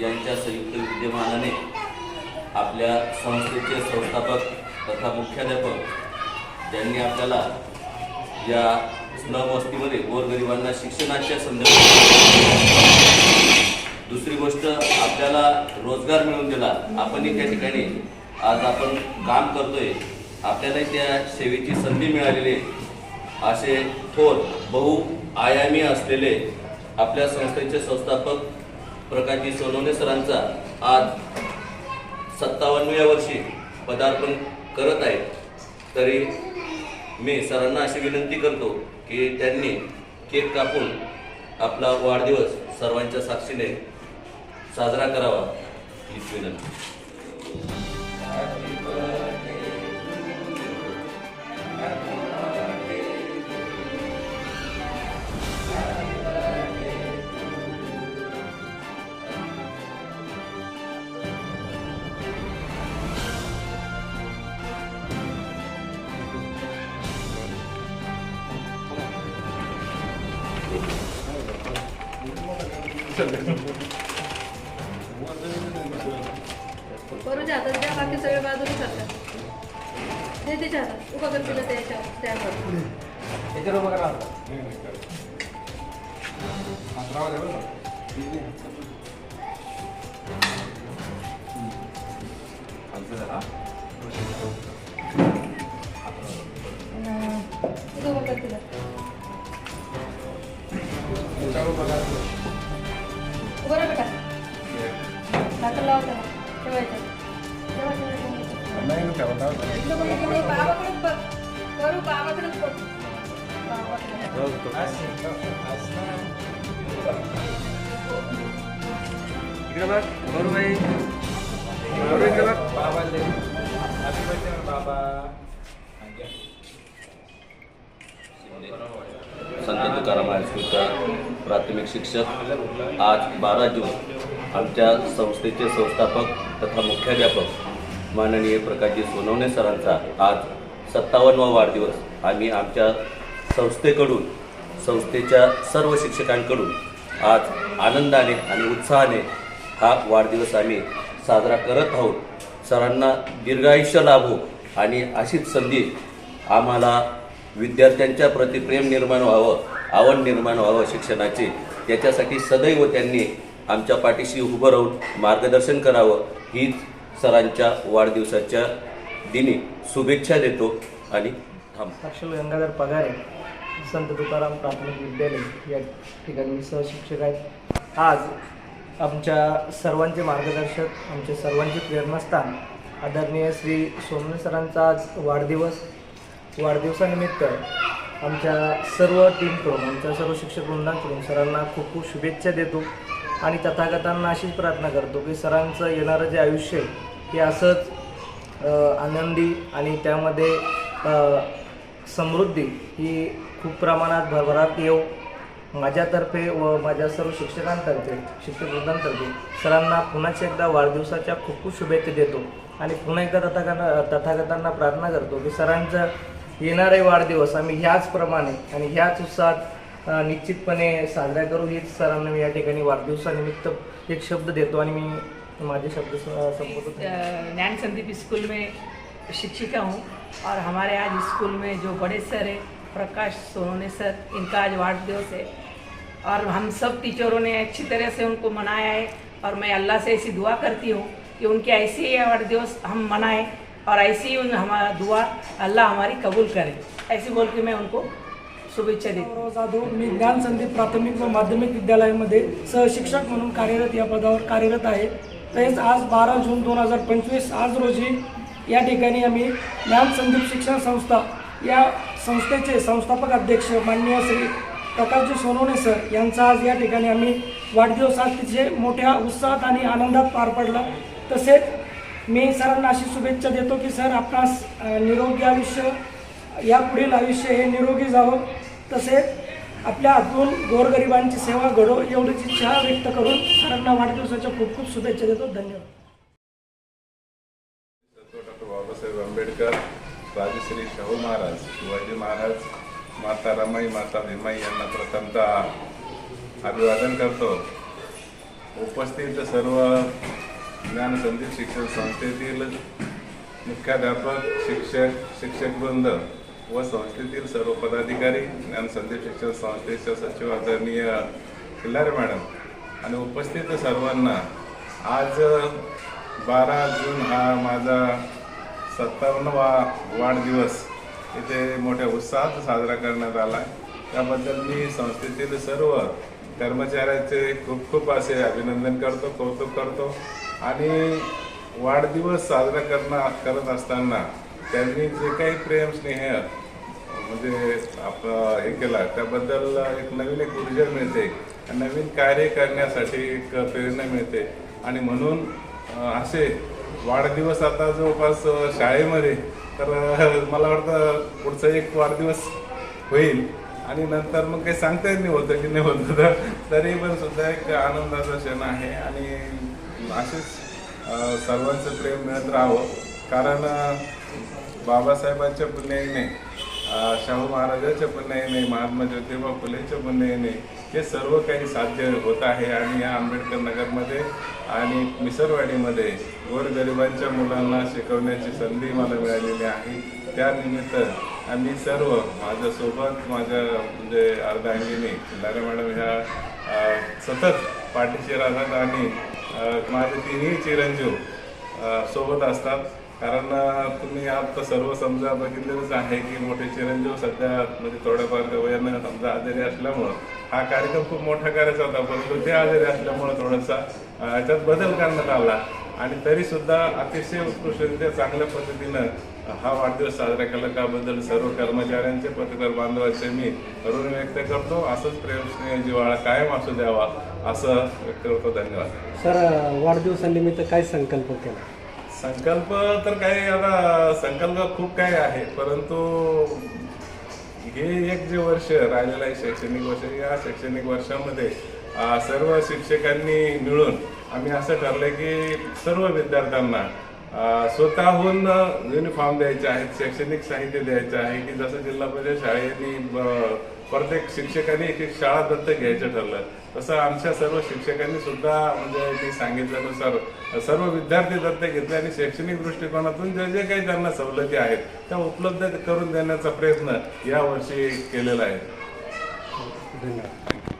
यांच्या संयुक्त विद्यमानाने आपल्या संस्थेचे संस्थापक तथा मुख्याध्यापक यांनी आपल्याला या स्लम वस्तीमध्ये गोरगरिबांना शिक्षणाच्या संदर्भात दुसरी गोष्ट आपल्याला रोजगार मिळवून दिला. आपणही त्या ठिकाणी आज आपण काम करतोय. आपल्याला त्या सेवेची संधी मिळालेली असे थोर बहुआयामी असलेले आपल्या संस्थेचे संस्थापक प्रकाशजी सोनवणे सरांचा आज सत्तावन्नव्या वर्षी पदार्पण करत आहेत तरी मी सरांना अशी विनंती करतो की त्यांनी केक कापून आपला वाढदिवस सर्वांच्या साक्षीने साजरा करावा. हीच विनंती. बरोबर हातात द्या बाकी सगळे बाजूला करतात. ते त्याच्या हातात. उभा कर तिला त्याच्या त्यावर याच्यावर उभं करा. नाकाला लावा त्याला ठेवायचं. ठेवा, ठेवा, ठेवा. नाही ना ठेवता. इकडं बघ, इकडं बघ, बाबाकडेच बघ. करू बाबाकडेच बघ. बाबाकडे. इकडे बघ बरोबर बाई. बरोबर इकडे बघ. बाबा संत तुकाराम हायस्कूलचा प्राथमिक शिक्षक आज बारा जून. आमच्या संस्थेचे संस्थापक तथा मुख्याध्यापक माननीय प्रकाशजी सोनवणे सरांचा आज सत्तावन्नवा वाढदिवस. आम्ही आमच्या संस्थेकडून संस्थेच्या सर्व शिक्षकांकडून आज आनंदाने आणि उत्साहाने हा वाढदिवस आम्ही साजरा करत आहोत. सरांना दीर्घायुष्य लाभो आणि अशीच संधी आम्हाला विद्यार्थ्यांच्या प्रति प्रेम निर्माण व्हावं आवड निर्माण व्हावं शिक्षणाचे. याच्यासाठी सदैव त्यांनी आमच्या पाठीशी उभं राहून मार्गदर्शन करावं हीच सरांच्या वाढदिवसाच्या दिनी शुभेच्छा देतो आणि थांबतो अक्षल गंगाधर पगारे संत तुकाराम प्राथमिक विद्यालय या ठिकाणी मी सहशिक्षक आहेत. आज आमच्या सर्वांचे मार्गदर्शक आमचे सर्वांचे प्रेरणास्थान आदरणीय श्री सोमने सरांचा आज वाढदिवस. वाढदिवसानिमित्त आमच्या सर्व टीमकडून आमच्या सर्व शिक्षक वृंदांकडून सरांना खूप खूप शुभेच्छा देतो. आणि तथागतांना अशीच प्रार्थना करतो की सरांचं येणारं जे आयुष्य आहे हे असंच आनंदी आणि त्यामध्ये समृद्धी ही खूप प्रमाणात भरभरात येऊ माझ्यातर्फे व माझ्या सर्व शिक्षकांतर्फे शिक्षकवृद्धांतर्फे सरांना पुन्हा एकदा वाढदिवसाच्या खूप खूप शुभेच्छा देतो. आणि पुन्हा एकदा तथागता तथागतांना प्रार्थना करतो की सरांचं येणारे वाढदिवस आम्ही ह्याचप्रमाणे आणि ह्याच उत्साहात निश्चितपणे साजरा करू. हेच सरांना मी या ठिकाणी वाढदिवसानिमित्त एक शब्द देतो आणि मी माझे शब्द संबोधतो ज्ञान संदीप स्कूल में शिक्षिका हूँ और हमारे आज स्कूल में जो बड़े सर हैं प्रकाश सोनोने सर इनका आज वार्ड दिवस है। और हम सब टीचरों ने अच्छी तरह से उनको मनाया है और मैं अल्लाह से ऐसी दुआ करती हूँ कि उनके ऐसे ही वार्ड दिवस हम मनाएं और ऐसी ही उन हमारा दुआ अल्लाह हमारी कबूल करे। ऐसी बोल के मैं उनको शुभेच्छा देतो. जाधव मी ज्ञान संदीप प्राथमिक व माध्यमिक विद्यालयामध्ये सहशिक्षक म्हणून कार्यरत या पदावर कार्यरत आहे. तसेच आज बारा जून दोन हजार पंचवीस आज रोजी या ठिकाणी आम्ही ज्ञान संदीप शिक्षण संस्था या संस्थेचे संस्थापक अध्यक्ष माननीय श्री प्रकाशजी सोनवणे सर यांचा आज या ठिकाणी आम्ही वाढदिवस आज तिथे मोठ्या उत्साहात आणि आनंदात पार पडला. तसेच मी सरांना अशी शुभेच्छा देतो की सर आपणास निरोगी आयुष्य यापुढील आयुष्य हे निरोगी जावं. तसेच आपल्या हातून गोरगरिबांची सेवा घडो एवढीच इच्छा व्यक्त करून सरांना वाढदिवसाच्या खूप खूप शुभेच्छा देतो. धन्यवाद. डॉक्टर बाबासाहेब आंबेडकर राजश्री शाहू महाराज शिवाजी महाराज माता रमाई माता भीमाई यांना प्रथमतः अभिवादन करतो. उपस्थित सर्व ज्ञानसंधी शिक्षण संस्थेतील मुख्याध्यापक शिक्षक शिक्षकवृंद व संस्थेतील सर्व पदाधिकारी ज्ञानसंधी शिक्षण संस्थेच्या सचिव आदरणीय खिल्लारे मॅडम आणि उपस्थित सर्वांना आज बारा जून हा माझा सत्तावन्नवा वाढदिवस इथे मोठ्या उत्साहात साजरा करण्यात आला. त्याबद्दल मी संस्थेतील सर्व कर्मचाऱ्याचे खूप खूप असे अभिनंदन करतो कौतुक करतो आणि वाढदिवस साजरा करणं करत असताना त्यांनी जे काही प्रेम स्नेह म्हणजे आपलं हे केला. त्याबद्दल एक नवीन एक ऊर्जा मिळते. नवीन कार्य करण्यासाठी एक प्रेरणा मिळते. आणि म्हणून असे वाढदिवस आता जवळपास शाळेमध्ये. तर मला वाटतं पुढचा एक वाढदिवस होईल. आणि नंतर मग काही सांगता येत नाही होतं की नाही होतं. तर तरी पण सुद्धा एक आनंदाचा क्षण आहे. आणि असेच सर्वांचं प्रेम मिळत राहावं. कारण बाबासाहेबांच्या पुण्याने शाहू महाराजांच्या पुण्याईने महात्मा ज्योतिबा फुलेच्या पुण्याईने हे सर्व काही साध्य होत आहे. आणि या आंबेडकर नगरमध्ये आणि मिसरवाडीमध्ये गोरगरिबांच्या मुलांना शिकवण्याची संधी मला मिळालेली आहे. त्यानिमित्त आम्ही सर्व माझ्यासोबत माझ्या म्हणजे अर्धांगिनी लारा मॅडम ह्या सतत पाठीशी राहतात आणि माझे तिन्ही चिरंजीव सोबत असतात. कारण तुम्ही आता सर्व समजा बघितलेलंच आहे की मोठे चिरंजीव सध्या म्हणजे थोड्याफार वयानं समजा आजारी असल्यामुळं हा कार्यक्रम खूप मोठा करायचा होता परंतु ते आजारी असल्यामुळं थोडासा याच्यात बदल करण्यात आला. आणि तरी सुद्धा अतिशय उत्कृष्टरित्या चांगल्या पद्धतीनं हा वाढदिवस साजरा केला. त्याबद्दल सर्व कर्मचाऱ्यांचे पत्रकार बांधवांचे मी ऋण व्यक्त करतो. असंच प्रेमस्नेह जिवाळा कायम असू द्यावा असं व्यक्त करतो. धन्यवाद. सर वाढदिवसानिमित्त काय संकल्प केला? संकल्प तर काही आता संकल्प खूप काही आहे परंतु हे एक जे वर्ष राहिलेलं आहे शैक्षणिक वर्ष या शैक्षणिक वर्षामध्ये सर्व शिक्षकांनी मिळून आम्ही असं ठरलं की सर्व विद्यार्थ्यांना स्वतःहून युनिफॉर्म द्यायचे आहेत शैक्षणिक साहित्य द्यायचं आहे की जसं जिल्हा परिषद शाळेने प्रत्येक शिक्षकांनी एक एक शाळा दत्तक घ्यायचं ठरलं. तसं आमच्या सर्व शिक्षकांनी सुद्धा म्हणजे मी सांगितल्यानुसार सर्व विद्यार्थी दत्तक घेतले आणि शैक्षणिक दृष्टिकोनातून जे जे काही त्यांना सवलती आहेत त्या उपलब्ध करून देण्याचा प्रयत्न यावर्षी केलेला आहे. हो, धन्यवाद.